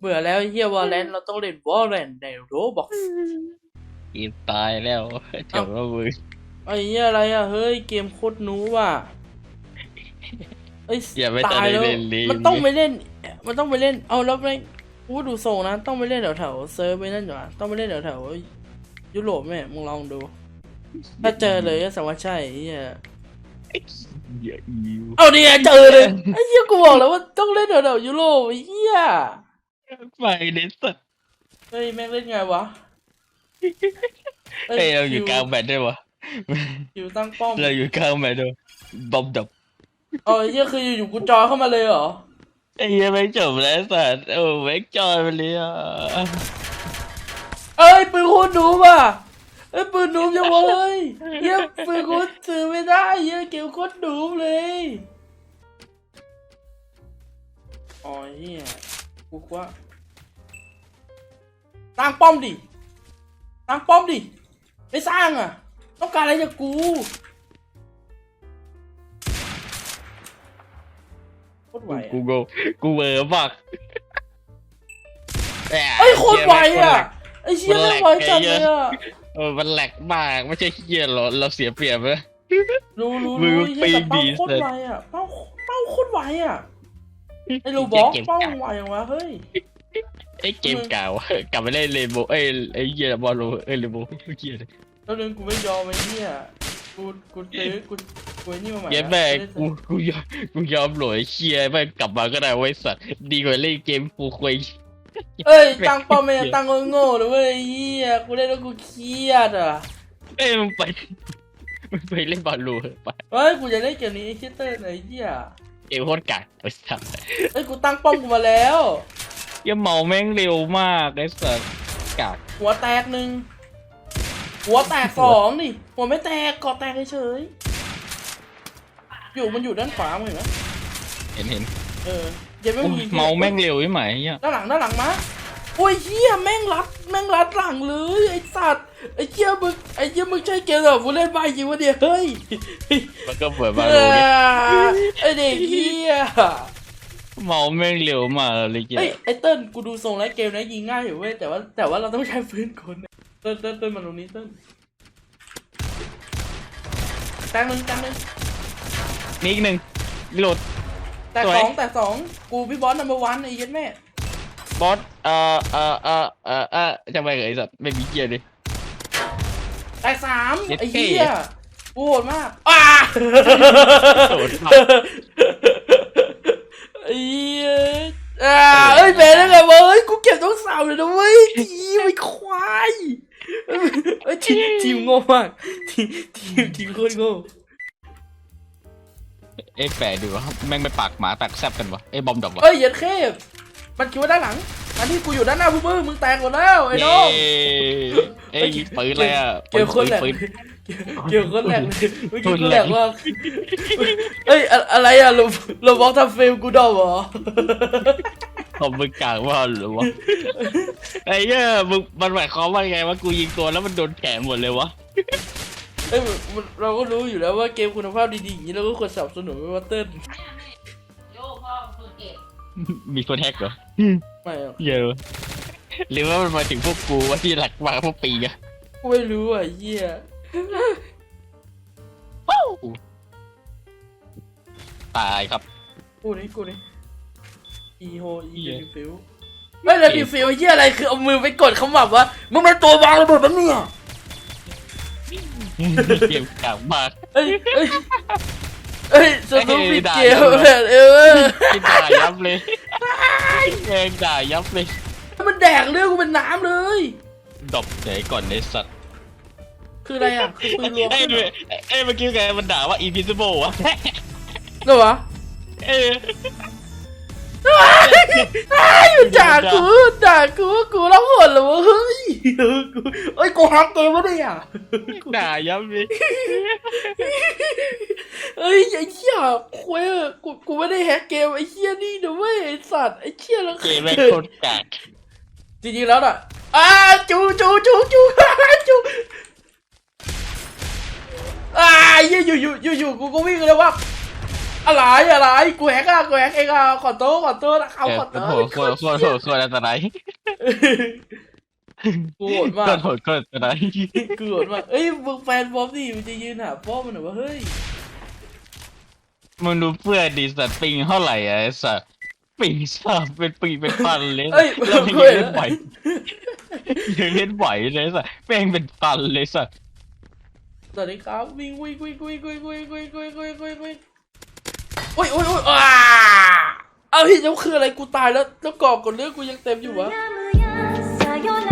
เบื่อแล้วเฮียวอลเลนเราต้องเล่นวอลเลนในโรบอกอีกตายแล้วเดี๋ยวว่ามึงไอ้เหี้ยอะไรอะ เฮ้ย เกมโคตรหนูว่ะเอ้ยอย่าไปตายแล้วเล่นลิ้นมันต้องไปเล่น มันต้องไปเล่น เอาแล้วไปกูดูทรงนะ ต้องไปเล่นแถวแถวๆเซิร์ฟไปนั่นอยู่อะต้องไปเล่นแถวแถวๆยุโรปแม่มึงลองดู ถ้าเจอเลยก็แสดงว่าใช่ไอ้เหี้ยอย่าอิวเอาเนี่ยเจอเลยไอ้เหี้ยกูบอกแล้วว่าต้องเล่นแถวแถวๆยุโรปไอ้เหี้ย ไปเด็ดสัตว์เฮ้ยแม่งเล่นไงวะเฮ้ยเราอยู่กลางแมตช์ด้วยวะคิวตั้งป้อมเราอยู่กลางแมตช์ด้วยบอมดับเอาไอ้เหี้ยคืออยู่ๆกูจอยเข้ามาเลยเหรอไอ้เหี้ยังไม่จบแล้วสัตว์โอ้แม็กจอยไปเลยอะเอ้ยปืนโคตรดูว่ะเอ้ยปืนดูจังวะเฮ้ยเหี้ยปืนโคตรซื้อไม่ได้เหี้ยเกมโคตรดูเลยอ๋อเหี้ย กูว่าตั้งป้อมดิตั้งป้อมดิไม่สร้างอะ ต้องการอะไรจากกูโคตรไหวกูอะโกกูเวอร์มากเอ้ยโคตรไหวอะไอ้เชี่ยไม่งไหวจัดเลยอะเออมันแหลกมากไม่ใช่เฮียหรอเราเสียเปรียบเลยรู้รู้มือรู้ไอ้เหี้ยแต่ปีเป้าดีโคตรเสร็จไวอะเป้าเป้าโคตรไวอะ ไอ้ลูบอกเกมเป้าเก่าไวอย่างวะเฮ้ยไอ้เกมเก่ากลับไปเล่นเรนโบว์เอ้ยไอ้เหี้ยบอลโลเอ้ยเรนโบว์เหี้ยเลยแล้วนึงกูไม่ยอมไอ้เหี้ยกูกูซื้อกูกูไอ้นี่มาใหม่เย็นนะแม่ไม่ได้กูกูยอมกูยอมโหลยเชียแม่งกลับมาก็ได้ไว้ยสัตว์ดีกว่าเล่นเกมฟูคุยเอ้ยตั้งป้อมไม่ได้ตั้งโง่ๆเลยเว้ยไอ้เหี้ยกูเล่นแล้วกูเครียดอะเอ้ยมึงไปมึงไปเล่นบอลลูนไปเฮ้ยกูจะเล่นเกมนี้ไอ้เชี่ยเต้นไอ้เหี้ย เกมโคตรกากไอ้สัตว์เอ้ยกูตั้งป้อมกูมาแล้วยังเมาแม่งเร็วมากไอ้สัตว์กากหัวแตกหนึ่งหัวแตกสองดิหัวไม่แตกกอแตกเฉยๆอยู่มันอยู่ด้านขวามึงเห็นไหมเห็นเห็นเอออย่าไม่มีเมาแม่งเร็วใช่ไหมเนี่ยด้านหลังด้านหลังมา โอ้ยเหี้ยแม่งรัดแม่งรัดหลังเลยไอ้สัตว์ไอ้เหี้ยมึงไอ้เหี้ยมึงใช่เกมแบบกูเล่นใบจริงวะเนี่ยเฮ้ยมันก็เปิดบอลเอลูนเนี่ยอไอ้เด็กเหี้ยเมาแม่งเร็วมากเลยเกมเอ้ยไอ้เติ้ลกูดูทรงแล้วเกมนี้ยิงง่ายอยู่เว้ยแต่ว่าแต่ว่าเราต้องใช้ปืนคนเติ้ลเติ้ลเติ้ลมาตรงนี้เติ้ลแตงหนึ่งแตงหนึ่งมีอีกหนึ่งรีโหลด แต่สวยสองแต่สองกูพี่บอสนัมเบอร์วันไอ้เหี้ยันแม่ บอสเอ่อเอ่อเอ่อเอ่อเอ่อจะไปเหรอไอ้สัตว์ไม่มีเกียร์เลย แต่สามเย็ดไอ้เท่เหี้ยกูโหดมากอ้าโหดมาก ไอ้เหี้ยอ่าเอ้ยแม่ได้ไงวะเฮ้ยกูเก็บต้องสาวเลยนะเว้ยทีมไอ้ควายเอ้ยทีมทีมโง่มากทีมทีมทีมโคตรโง่ เอ้ยแปลกดีวะแม่งไปปากหมาปากแซบกันวะเอ้ยบอมดอกวะเอ้ยเหยียดเข้ มันคิดว่าด้านหลังอันที่กูอยู่ด้านหน้าพวกมึงมึงแตกหมดแล้วไอ้น้องเเอ้ยยิงปืนเลยอะเกี่ยวคนแหลกปืนเกี่ยวคนแหลกเลยเมื่อกี้กูแหลกว่าเอ้ยอะอะไรอะเราเราบอกทำเฟรมกูดอมเหรอผมมึงกลางว่าหรือวะไอ้เหี้ยมึงมันหมายความว่าไงว่ากูยิงตัวแล้วมันโดนแขนหมดเลยวะเอ้ยมันเราก็รู้อยู่แล้วว่าเกมคุณภาพดีๆอย่างนี้เราก็ควรสนับสนุนไม่ว่าเติ้ลโมีคนแฮกเหรอไม่หรอกเยอะหรือว่ามันมาถึงพวกกูว่าที่หลักมาพวกปีอะกูไม่รู้อะเหี้ยตายครับ กูนี่กูนี่อีโฮอีเหี้ยดิฟิวไม่เลยดิฟิวเหี้ยอะไรคือเอามือไปกดเขาแบบว่ามึงเป็นตัววางระเบิดปะเนี่ยเกมกลางมากเอ้ยเอ้ย เอ้ยสนุกปิดเกมเอ้ยด่าแบบเออด่ายับเลยเองด่ายับเลย มันแดกเรื่องกูเป็นน้ำเลยดบเฉยก่อนในสัตว์คืออะไรอะคือปืนรวมเอ้ยขึ้นเหรอเอ้ยเมื่อกี้ไงมันด่าว่า invisible วะเหรอวะเอ้ยด่ากูด่ากูกูร้องหดเหรอวะเฮ้ยเออกูเอ้ยกูฮักเกมวะเนี่ยด่ายับเลย เอ้ยไอ้เหี้ยคุยกูกูไม่ได้แฮกเกมไอ้เหี้ยนี่นะเว้ยไอ้สัตว์ไอ้เหี้ยแล้วเกมแม่งโคตรกากจริงๆแล้วน่ะอ้าจูจูจูจูจูอ้าเหี้ยอยู่อยู่อยู่อยู่กูก็วิ่งเลยว่าอะไรอะไรกูแฮกอะกูแฮกเองอะขอโทษขอโทษนะครับเออขอโทโหษดโคตรโคตรโหดโคตรอันตรายกูโหดมาโคกตรโหดโคตรอันตรายกูโหดมากเอ้ยมึงแฟนบอมดิมันจะยืนหาพ่อมันเหรอวะเฮ้ย มึงดูเพื่อนดีสัตว์ปิงเท่าไหร่อะไอ้สัตว์ปิงสามเป็นปีเป็นพันเลย เอ้ย แล้วยัง เพื่อน เล่นไหวยังเล่นไหวเลยสัตว์แม่งเป็นพันเลยสัตว์ สวัสดีครับวิ่งวิ่งวิ่งวิ่งวิ่งวิ่งวิ่งวิ่งวิ่งวิ่งวิ่งโอ้ยโอ้ยโอ้ยอ้าเอาเฮ้ยแล้วคืออะไรกูตายแล้วแล้วกรอบกดเลือดกูยังเต็มอยู่วะ さよな